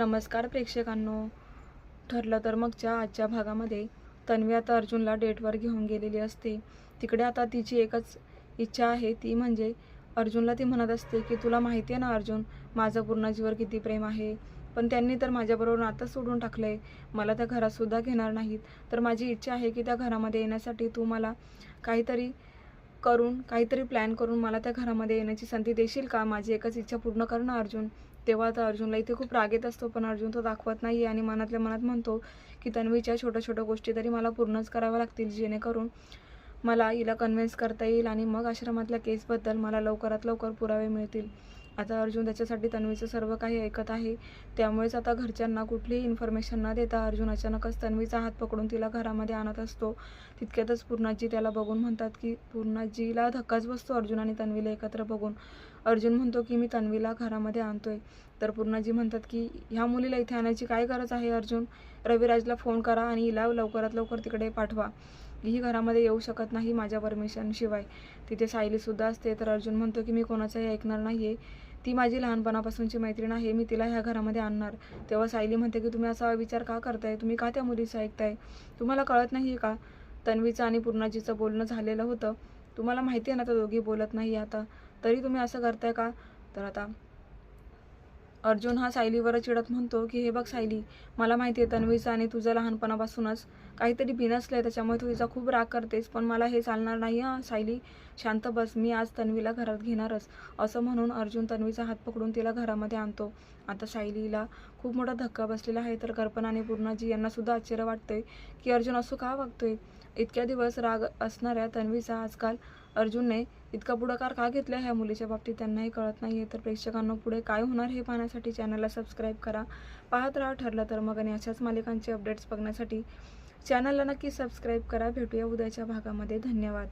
नमस्कार प्रेक्षकांनो. ठरलं तर मगच्या आजच्या भागामध्ये तन्वी आता अर्जुनला डेटवर घेऊन गेलेली असते. तिकडे आता तिची एकच इच्छा आहे ती म्हणजे अर्जुनला ती म्हणत असते की तुला माहिती आहे ना अर्जुन माझं पूर्णाजीवर किती प्रेम आहे? पण त्यांनी तर माझ्याबरोबर नातं सोडून टाकलं आहे मला त्या घरातसुद्धा घेणार नाहीत. तर माझी इच्छा आहे की त्या घरामध्ये येण्यासाठी तू मला काहीतरी करून काहीतरी प्लॅन करून मला त्या घरामध्ये येण्याची संधी देशील का? माझी एकच इच्छा पूर्ण कर ना अर्जुन. तेव्हा आता अर्जुनला इथे खूप राग येत असतो पण अर्जुन तो दाखवत नाही आणि मनातल्या मनात म्हणतो की तन्वीच्या छोट्या छोट्या गोष्टी तरी मला पूर्णच कराव्या लागतील जेणेकरून मला हिला कन्व्हिन्स करता येईल आणि मग आश्रमातल्या केसबद्दल मला लवकरात लवकर पुरावे मिळतील. आता अर्जुन त्याच्यासाठी तन्वीचं सर्व काही ऐकत आहे. त्यामुळेच आता घरच्यांना कुठलीही इन्फॉर्मेशन न देता अर्जुन अचानकच तन्वीचा हात पकडून तिला घरामध्ये आणत असतो. तितक्यातच पूर्णाजी त्याला बघून म्हणतात की पूर्णाजीला धक्काच बसतो अर्जुन आणि तन्वीला एकत्र बघून. अर्जुन म्हणतो की मी तन्वीला घरामध्ये आणतोय. तर पूर्णाजी म्हणतात की ह्या मुलीला इथे आणायची काय गरज आहे अर्जुन? रविराजला फोन करा आणि हिला लवकरात लवकर तिकडे पाठवा. ही घरामध्ये येऊ शकत नाही माझ्या परमिशनशिवाय तिथे सायलीसुद्धा असते. तर अर्जुन म्हणतो की मी कोणाचंही ऐकणार नाही आहे ती माझी लहानपणापासूनची मैत्रीण आहे मी तिला ह्या घरामध्ये आणणार. तेव्हा सायली म्हणते की तुम्ही असा विचार का करताय? तुम्ही का त्या मुलीचं ऐकताय? तुम्हाला कळत नाही का? तन्वीचं आणि पूर्णाजीचं बोलणं झालेलं होतं. तुम्हाला माहिती आहे ना तर दोघी बोलत नाही आता. तरी तुम्ही असं करताय का? तर आता अर्जुन हा सायलीवर चिडत म्हणतो की हे बघ सायली मला माहिती आहे तन्वीचा आणि तुझं लहानपणापासूनच काहीतरी बिनसलं आहे त्याच्यामुळे तू तिचा खूप राग करतेस पण मला हे चालणार नाही हां सायली. शांत बस मी आज तन्वीला घरात घेणारच. असं म्हणून अर्जुन तन्वीचा हात पकडून तिला घरामध्ये आणतो. आता सायलीला खूप मोठा धक्का बसलेला आहे तर कल्पना आणि पूर्णाजी यांनासुद्धा आश्चर्य वाटतंय की अर्जुन असं का वागतोय इतक्या दिवस राग असणाऱ्या तन्वीचा आजकाल अर्जुनने इतका पुढाकार का घेतला ह्या मुलीच्या बाबतीत त्यांनाही कळत नाही आहे तर प्रेक्षकांना पुढे काय होणार हे पाहण्यासाठी चॅनलला सबस्क्राईब करा. पाहत राहा ठरलं तर मग आणि अशाच मालिकांचे अपडेट्स बघण्यासाठी चॅनलला नक्की सबस्क्राईब करा. भेटूया उद्याच्या भागामध्ये. धन्यवाद.